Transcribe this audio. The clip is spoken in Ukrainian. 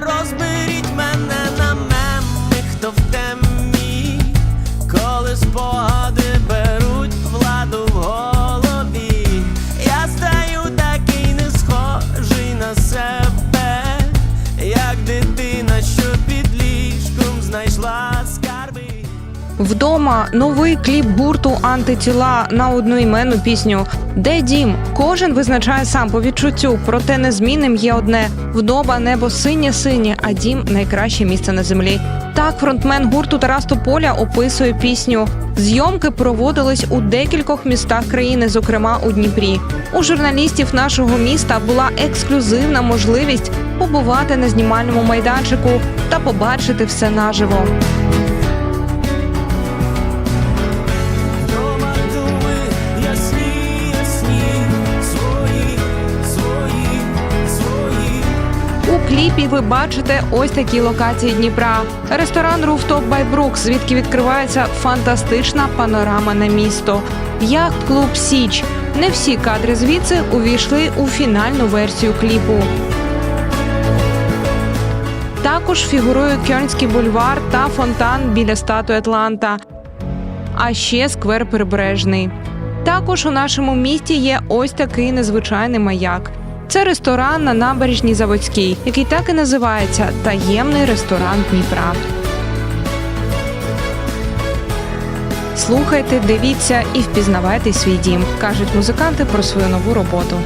розберіть мене на меми, хто в темі, коли спогади беруть владу в голові. Я стаю такий не схожий на себе, як дитина, що під ліжком знайшла. Вдома новий кліп гурту антитіла на одноіменну пісню. Де дім? Кожен визначає сам по відчуттю, проте незмінним є одне: вдома небо синє синє, а дім найкраще місце на землі. Так, фронтмен гурту Тарас Тополя описує пісню. Зйомки проводились у декількох містах країни, зокрема у Дніпрі. У журналістів нашого міста була ексклюзивна можливість побувати на знімальному майданчику та побачити все наживо. Кліпі ви бачите ось такі локації Дніпра. Ресторан by Brooks, звідки відкривається фантастична панорама на місто. Яхт-клуб Січ. Не всі кадри звідси увійшли у фінальну версію кліпу. Також фігурує Кьольнський бульвар та фонтан біля статуї Атланта. А ще сквер Прибережний. Також у нашому місті є ось такий незвичайний маяк. Це ресторан на набережній Заводській, який так і називається Таємний ресторан Дніпра. Слухайте, дивіться і впізнавайте свій дім, кажуть музиканти про свою нову роботу.